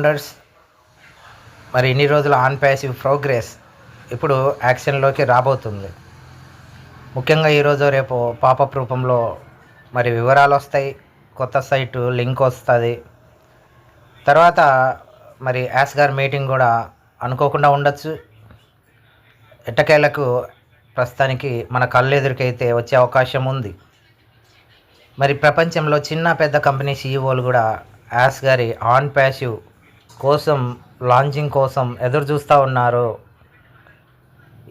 Founders మరి ఇన్ని రోజుల ఆన్ ప్యాసివ్ ప్రోగ్రెస్ ఇప్పుడు యాక్షన్లోకి రాబోతుంది. ముఖ్యంగా ఈరోజు రేపు పాపప్ రూపంలో మరి వివరాలు వస్తాయి కొత్త సైటు లింక్ వస్తుంది. తర్వాత మరి యాస్ గారి మీటింగ్ కూడా అనుకోకుండా ఉండొచ్చు. ఎట్టకేలకు ప్రస్తుతానికి మన కళ్ళు ఎదురుకైతే వచ్చే అవకాశం ఉంది. మరి ప్రపంచంలో చిన్న పెద్ద కంపెనీ సీఈఓలు కూడా యాస్ గారి ఆన్ ప్యాసివ్ కోసం లాంచింగ్ కోసం ఎదురు చూస్తూ ఉన్నారు.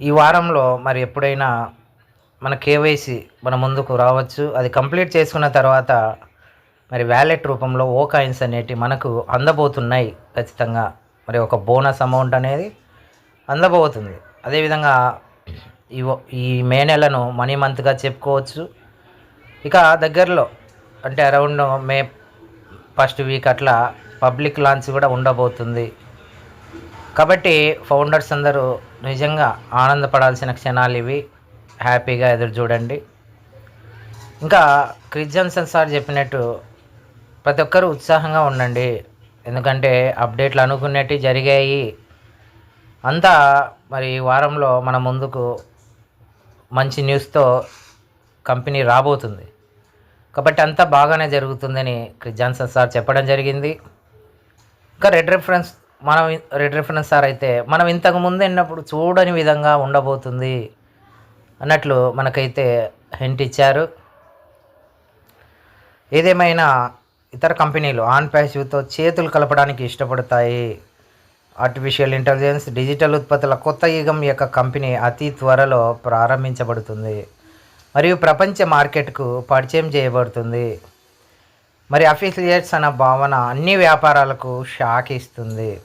ఈ వారంలో మరి ఎప్పుడైనా మన కేవైసీ మన ముందుకు రావచ్చు. అది కంప్లీట్ చేసుకున్న తర్వాత మరి వ్యాలెట్ రూపంలో ఓ కాయిన్స్ అనేటి మనకు అందబోతున్నాయి ఖచ్చితంగా. మరి ఒక బోనస్ అమౌంట్ అనేది అందబోతుంది. అదేవిధంగా ఈ ఈ మే నెలను మనీ మంత్గా చెప్పుకోవచ్చు. ఇక దగ్గరలో అంటే అరౌండ్ మే ఫస్ట్ వీక్ అట్లా పబ్లిక్ లాంచ్ కూడా ఉండబోతుంది. కాబట్టి ఫౌండర్స్ అందరూ నిజంగా ఆనందపడాల్సిన క్షణాలు ఇవి. హ్యాపీగా ఎదురు చూడండి. ఇంకా క్రిజన్సన్ సార్ చెప్పినట్టు ప్రతి ఒక్కరూ ఉత్సాహంగా ఉండండి. ఎందుకంటే అప్డేట్లు అనుకునేవి జరిగాయి. అంతా మరి ఈ వారంలో మన ముందుకు మంచి న్యూస్తో కంపెనీ రాబోతుంది. కాబట్టి అంతా బాగానే జరుగుతుందని క్రిస్ జాన్సన్ సార్ చెప్పడం జరిగింది. ఇంకా రెడ్ రెఫరెన్స్ మనం రెడ్ రెఫరెన్స్ సార్ అయితే మనం ఇంతకు ముందు విన్నప్పుడు చూడని విధంగా ఉండబోతుంది అన్నట్లు మనకైతే హింట్ ఇచ్చారు. ఏదేమైనా ఇతర కంపెనీలు ఆన్ ప్యాసివ్తో చేతులు కలపడానికి ఇష్టపడతాయి. ఆర్టిఫిషియల్ ఇంటెలిజెన్స్ డిజిటల్ ఉత్పత్తుల కొత్త యుగం యొక్క కంపెనీ అతి త్వరలో ప్రారంభించబడుతుంది. మరియు ప్రపంచ మార్కెట్కు పరిచయం చేయబడుతుంది. మరి అఫిలియేట్స్ అన్న భావన అన్ని వ్యాపారాలకు షాక్ ఇస్తుంది.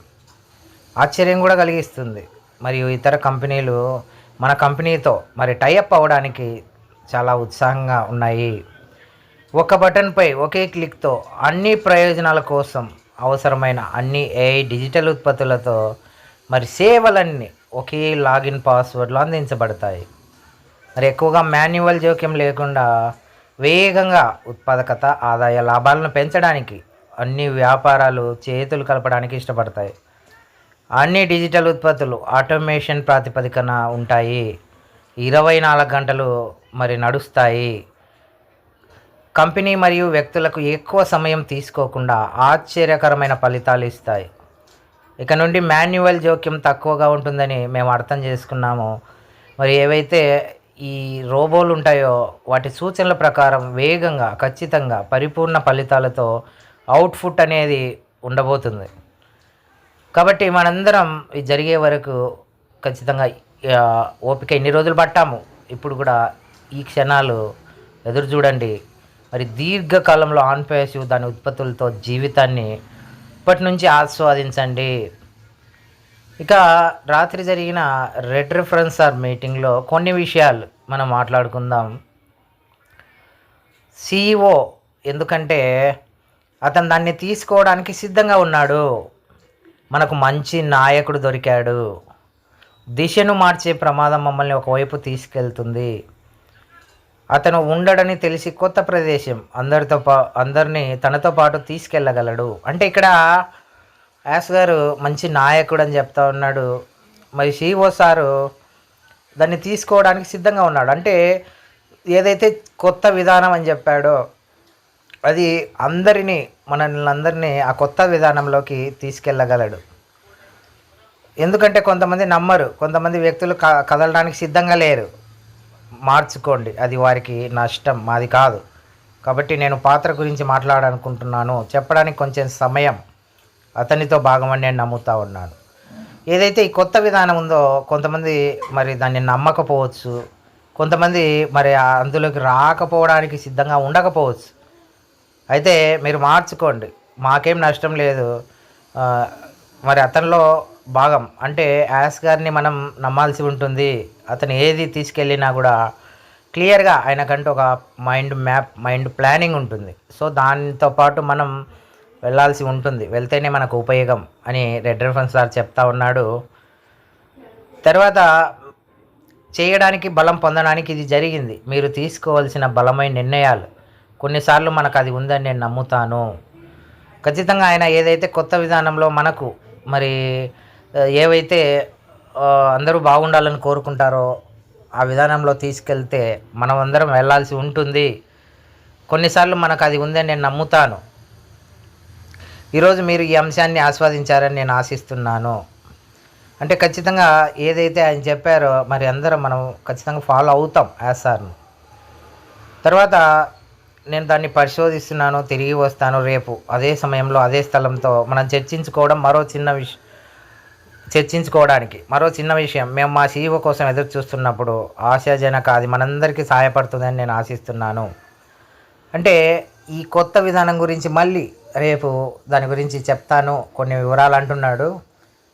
ఆశ్చర్యం కూడా కలిగిస్తుంది. మరియు ఇతర కంపెనీలు మన కంపెనీతో మరి టైఅప్ అవ్వడానికి చాలా ఉత్సాహంగా ఉన్నాయి. ఒక బటన్పై ఒకే క్లిక్తో అన్ని ప్రయోజనాల కోసం అవసరమైన అన్ని ఏఐ డిజిటల్ ఉత్పత్తులతో మరి సేవలన్నీ ఒకే లాగిన్ పాస్వర్డ్లో అందించబడతాయి. మరి ఎక్కువగా మాన్యువల్ జోక్యం లేకుండా వేగంగా ఉత్పాదకత ఆదాయ లాభాలను పెంచడానికి అన్ని వ్యాపారాలు చేతులు కలపడానికి ఇష్టపడతాయి. అన్ని డిజిటల్ ఉత్పత్తులు ఆటోమేషన్ ప్రాతిపదికన ఉంటాయి. ఇరవై నాలుగు గంటలు మరి నడుస్తాయి. కంపెనీ మరియు వ్యక్తులకు ఎక్కువ సమయం తీసుకోకుండా ఆశ్చర్యకరమైన ఫలితాలు ఇస్తాయి. ఇక నుండి మాన్యువల్ జోక్యం తక్కువగా ఉంటుందని మేము అర్థం చేసుకున్నాము. మరి ఏవైతే ఈ రోబోలు ఉంటాయో వాటి సూచనల ప్రకారం వేగంగా ఖచ్చితంగా పరిపూర్ణ ఫలితాలతో అవుట్పుట్ అనేది ఉండబోతుంది. కాబట్టి మనందరం ఇది జరిగే వరకు ఖచ్చితంగా ఓపిక ఎన్ని రోజులు పట్టాము? ఇప్పుడు కూడా ఈ క్షణాలు ఎదురు చూడండి. మరి దీర్ఘకాలంలో ఆన్పేసు దాని ఉత్పత్తులతో జీవితాన్ని ఇప్పటి నుంచి ఆస్వాదించండి. ఇక రాత్రి జరిగిన రెడ్ రిఫరెన్స్ ఆర్ మీటింగ్లో కొన్ని విషయాలు మనం మాట్లాడుకుందాం. సిఇఓ ఎందుకంటే అతను దాన్ని తీసుకోవడానికి సిద్ధంగా ఉన్నాడు. మనకు మంచి నాయకుడు దొరికాడు. దిశను మార్చే ప్రమాదం మమ్మల్ని ఒకవైపు తీసుకెళ్తుంది. అతను ఉండడని తెలిసి కొత్త ప్రదేశం అందరితో పా అందరినీ తనతో పాటు తీసుకెళ్ళగలడు. అంటే ఇక్కడ యాస్ గారు మంచి నాయకుడు అని చెప్తా ఉన్నాడు. మరి షీఓ సారు దాన్ని తీసుకోవడానికి సిద్ధంగా ఉన్నాడు. అంటే ఏదైతే కొత్త విధానం అని చెప్పాడో అది అందరినీ మనల్ని అందరినీ ఆ కొత్త విధానంలోకి తీసుకెళ్ళగలడు. ఎందుకంటే కొంతమంది నమ్మరు. కొంతమంది వ్యక్తులు క కదలడానికి సిద్ధంగా లేరు. మార్చుకోండి. అది వారికి నష్టం. మాది కాదు. కాబట్టి నేను పాత్ర గురించి మాట్లాడాలనుకుంటున్నాను. చెప్పడానికి కొంచెం సమయం. అతనితో భాగమని నేను నమ్ముతా ఉన్నాను. ఏదైతే ఈ కొత్త విధానం ఉందో కొంతమంది మరి దాన్ని నమ్మకపోవచ్చు కొంతమంది మరి అందులోకి రాకపోవడానికి సిద్ధంగా ఉండకపోవచ్చు. అయితే మీరు మార్చుకోండి. మాకేం నష్టం లేదు. మరి అతనిలో భాగం. అంటే యాస్ గారిని మనం నమ్మాల్సి ఉంటుంది. అతను ఏది తీసుకెళ్ళినా కూడా క్లియర్గా ఆయనకంటూ ఒక మైండ్ మ్యాప్ మైండ్ ప్లానింగ్ ఉంటుంది. సో దానితో పాటు మనం వెళ్ళాల్సి ఉంటుంది. వెళ్తేనే మనకు ఉపయోగం అని రెడ్ రెఫరెన్స్ సార్ చెప్తా ఉన్నాడు. తర్వాత చేయడానికి బలం పొందడానికి ఇది జరిగింది. మీరు తీసుకోవాల్సిన బలమైన నిర్ణయాలు. కొన్నిసార్లు మనకు అది ఉందని నేను నమ్ముతాను. ఖచ్చితంగా ఆయన ఏదైతే కొత్త విధానంలో మనకు మరి ఏవైతే అందరూ బాగుండాలని కోరుకుంటారో ఆ విధానంలో తీసుకెళ్తే మనం అందరం వెళ్ళాల్సి ఉంటుంది. కొన్నిసార్లు మనకు అది ఉందని నేను నమ్ముతాను. ఈరోజు మీరు ఈ అంశాన్ని ఆస్వాదించారని నేను ఆశిస్తున్నాను. అంటే ఖచ్చితంగా ఏదైతే ఆయన చెప్పారో మరి అందరం మనం ఖచ్చితంగా ఫాలో అవుతాం యాజ్ సార్ను తర్వాత నేను దాన్ని పరిశోధిస్తున్నాను తిరిగి వస్తాను రేపు. అదే సమయంలో అదే స్థలంతో మనం చర్చించుకోవడం మరో చిన్న విషయం చర్చించుకోవడానికి మరో చిన్న విషయం. మేము మా సీఈఓ కోసం ఎదురు చూస్తున్నప్పుడు ఆశాజనక అది మనందరికీ సహాయపడుతుందని నేను ఆశిస్తున్నాను. అంటే ఈ కొత్త విధానం గురించి మళ్ళీ రేపు దాని గురించి చెప్తాను కొన్ని వివరాలు అంటున్నాడు.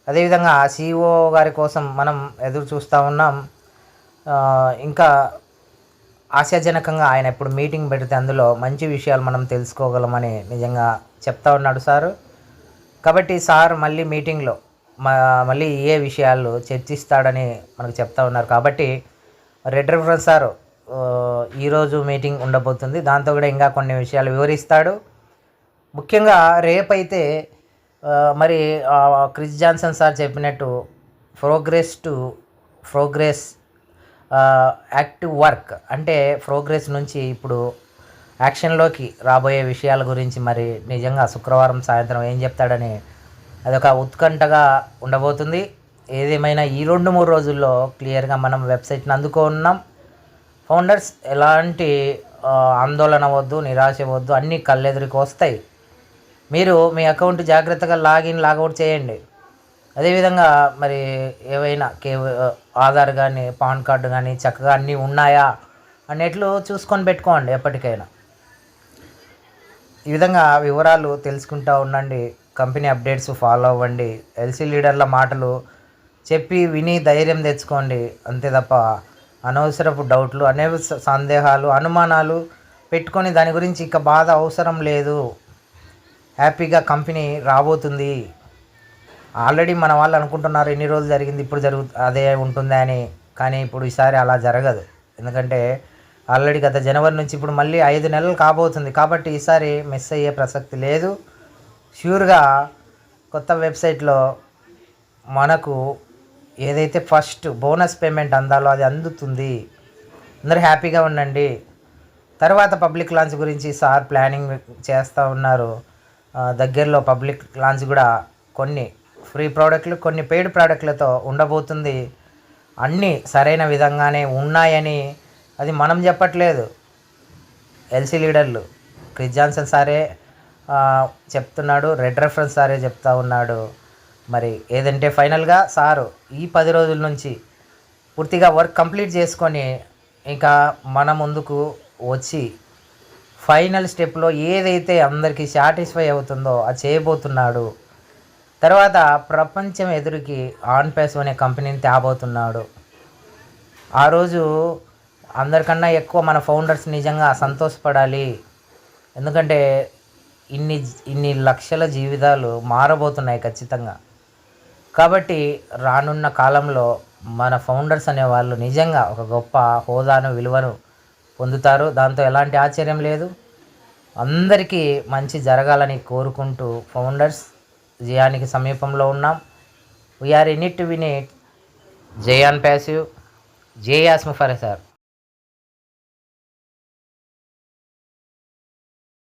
అదేవిధంగా సీఈఓ గారి కోసం మనం ఎదురు చూస్తూ ఉన్నాం. ఇంకా ఆశాజనకంగా ఆయన ఇప్పుడు మీటింగ్ పెడితే అందులో మంచి విషయాలు మనం తెలుసుకోగలమని నిజంగా చెప్తా ఉన్నాడు సారు. కాబట్టి సార్ మళ్ళీ మీటింగ్లో మళ్ళీ ఏ విషయాలు చర్చిస్తాడని మనకు చెప్తా ఉన్నారు. కాబట్టి రెడ్ రెఫరెన్స్ సార్ ఈరోజు మీటింగ్ ఉండబోతుంది. దాంతో కూడా ఇంకా కొన్ని విషయాలు వివరిస్తాడు. ముఖ్యంగా రేపైతే మరి క్రిస్ జాన్సన్ సార్ చెప్పినట్టు progress to progress active work అంటే ప్రోగ్రెస్ నుంచి ఇప్పుడు యాక్షన్లోకి రాబోయే విషయాల గురించి మరి నిజంగా శుక్రవారం సాయంత్రం ఏం చెప్తాడని అదొక ఉత్కంఠగా ఉండబోతుంది. ఏదేమైనా ఈ రెండు మూడు రోజుల్లో క్లియర్గా మనం వెబ్సైట్ని అందుకున్నాం ఫౌండర్స్ ఎలాంటి ఆందోళన వద్దు నిరాశ వద్దు అన్నీ కళ్ళెదురికి వస్తాయి. మీరు మీ అకౌంట్ జాగ్రత్తగా లాగిన్ లాగౌట్ చేయండి. అదేవిధంగా మరి ఏవైనా కే ఆధార్ కానీ పాన్ కార్డు కానీ చక్కగా అన్నీ ఉన్నాయా అనేట్లు చూసుకొని పెట్టుకోండి ఎప్పటికైనా. ఈ విధంగా వివరాలు తెలుసుకుంటూ ఉండండి కంపెనీ అప్డేట్స్ ఫాలో అవ్వండి ఎల్సీ లీడర్ల మాటలు చెప్పి విని ధైర్యం తెచ్చుకోండి అంతే తప్ప అనవసరపు డౌట్లు అనేక సందేహాలు అనుమానాలు పెట్టుకొని దాని గురించి ఇక బాధ అవసరం లేదు. హ్యాపీగా కంపెనీ రాబోతుంది. ఆల్రెడీ మన వాళ్ళు అనుకుంటున్నారు ఎన్ని రోజులు జరిగింది ఇప్పుడు జరుగు అదే ఉంటుందా అని. కానీ ఇప్పుడు ఈసారి అలా జరగదు. ఎందుకంటే ఆల్రెడీ గత జనవరి నుంచి ఇప్పుడు మళ్ళీ ఐదు నెలలు కాబోతుంది. కాబట్టి ఈసారి మిస్ అయ్యే ప్రసక్తి లేదు. ష్యూర్గా కొత్త వెబ్సైట్లో మనకు ఏదైతే ఫస్ట్ బోనస్ పేమెంట్ అందాలో అది అందుతుంది అందరూ హ్యాపీగా ఉండండి. తర్వాత పబ్లిక్ లాంచ్ గురించి సార్ ప్లానింగ్ చేస్తూ ఉన్నారు. దగ్గరలో పబ్లిక్ లాంచ్ కూడా కొన్ని ఫ్రీ ప్రోడక్ట్లు కొన్ని పెయిడ్ ప్రోడక్ట్లతో ఉండబోతుంది. అన్నీ సరైన విధంగానే ఉన్నాయని అది మనం చెప్పట్లేదు. ఎల్సీ లీడర్లు క్రిస్ జాన్సన్ సారే చెప్తున్నాడు రెడ్ రెఫరెన్స్ సారే చెప్తా ఉన్నాడు. మరి ఏదంటే ఫైనల్గా సారు ఈ పది రోజుల నుంచి పూర్తిగా వర్క్ కంప్లీట్ చేసుకొని ఇంకా మన ముందుకు వచ్చి ఫైనల్ స్టెప్లో ఏదైతే అందరికీ సాటిస్ఫై అవుతుందో అది చేయబోతున్నాడు. తర్వాత ప్రపంచం ఎదురుకి ఆన్ పేస్ అనే కంపెనీని తేబోతున్నాడు. ఆ రోజు అందరికన్నా ఎక్కువ మన ఫౌండర్స్ నిజంగా సంతోషపడాలి. ఎందుకంటే ఇన్ని ఇన్ని లక్షల జీవితాలు మారబోతున్నాయి ఖచ్చితంగా. కాబట్టి రానున్న కాలంలో మన ఫౌండర్స్ అనేవాళ్ళు నిజంగా ఒక గొప్ప హోదాను విలువను పొందుతారు. దాంతో ఎలాంటి ఆశ్చర్యం లేదు. అందరికీ మంచి జరగాలని కోరుకుంటూ ఫౌండర్స్ జయానికి సమీపంలో ఉన్నాం. We are in it win it Zion passive. జే యాస్ము ఫర్ సార్.